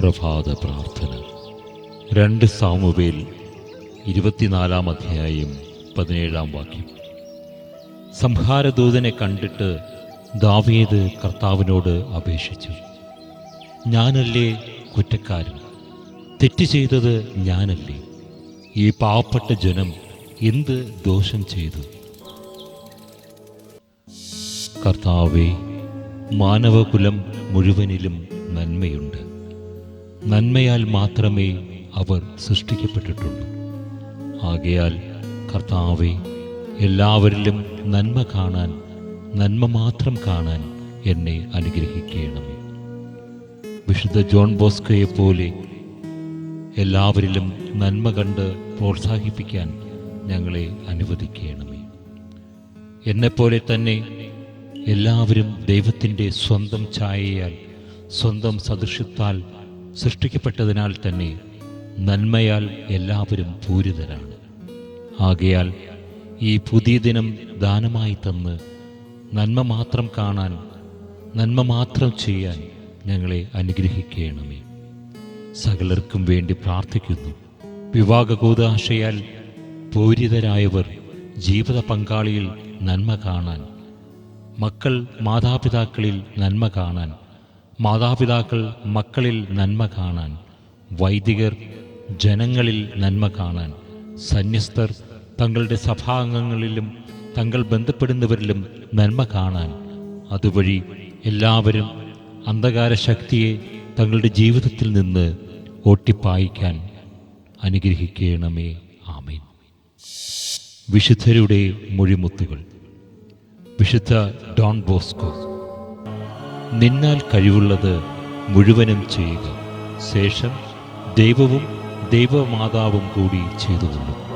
പ്രഭാത പ്രാർത്ഥന. രണ്ട് സാമുവേൽ ഇരുപത്തിനാലാം അധ്യായം പതിനേഴാം വാക്യം. സംഹാരദൂതനെ കണ്ടിട്ട് ദാവീദ് കർത്താവിനോട് അപേക്ഷിച്ചു. ഞാനല്ലേ കുറ്റക്കാരൻ? തെറ്റ് ചെയ്തത് ഞാനല്ലേ? ഈ പാവപ്പെട്ട ജനം എന്ത് ദോഷം ചെയ്തു? കർത്താവേ മാനവകുലം മുഴുവനിലും നന്മയുണ്ട്. നന്മയാൽ മാത്രമേ അവർ സൃഷ്ടിക്കപ്പെട്ടിട്ടുള്ളൂ. ആകയാൽ കർത്താവെ എല്ലാവരിലും നന്മ കാണാൻ നന്മ മാത്രം കാണാൻ എന്നെ അനുഗ്രഹിക്കണമേ. വിശുദ്ധ ജോൺ ബോസ്കോയെ പോലെ എല്ലാവരിലും നന്മ കണ്ട് പ്രോത്സാഹിപ്പിക്കാൻ ഞങ്ങളെ അനുവദിക്കണമേ. എന്നെപ്പോലെ തന്നെ എല്ലാവരും ദൈവത്തിന്റെ സ്വന്തം ഛായയാൽ സ്വന്തം സദൃശ്യത്താൽ സൃഷ്ടിക്കപ്പെട്ടതിനാൽ തന്നെ നന്മയാൽ എല്ലാവരും പൂരിതരാണ്. ആകയാൽ ഈ പുതിയ ദിനം ദാനമായി തന്ന് നന്മ മാത്രം കാണാൻ നന്മ മാത്രം ചെയ്യാൻ ഞങ്ങളെ അനുഗ്രഹിക്കണമേ. സകലർക്കും വേണ്ടി പ്രാർത്ഥിക്കുന്നു. വിവാഹകൂതാശയാൽ പൂരിതരായവർ ജീവിത പങ്കാളിയിൽ നന്മ കാണാൻ മക്കൾ മാതാപിതാക്കളിൽ നന്മ കാണാൻ മാതാപിതാക്കൾ മക്കളിൽ നന്മ കാണാൻ വൈദികർ ജനങ്ങളിൽ നന്മ കാണാൻ സന്യസ്തർ തങ്ങളുടെ സഭാംഗങ്ങളിലും തങ്ങൾ ബന്ധപ്പെടുന്നവരിലും നന്മ കാണാൻ അതുവഴി എല്ലാവരും അന്ധകാര ശക്തിയെ തങ്ങളുടെ ജീവിതത്തിൽ നിന്ന് ഓട്ടിപ്പായിക്കാൻ അനുഗ്രഹിക്കണമേ. ആമേൻ. വിശുദ്ധരുടെ മൊഴിമുത്തുകൾ. വിശുദ്ധ ഡോൺ ബോസ്കോ. നിന്നാൽ കഴിവുള്ളത് മുഴുവനും ചെയ്യുക ശേഷം ദൈവവും ദൈവമാതാവും കൂടി ചെയ്തുകൊള്ളും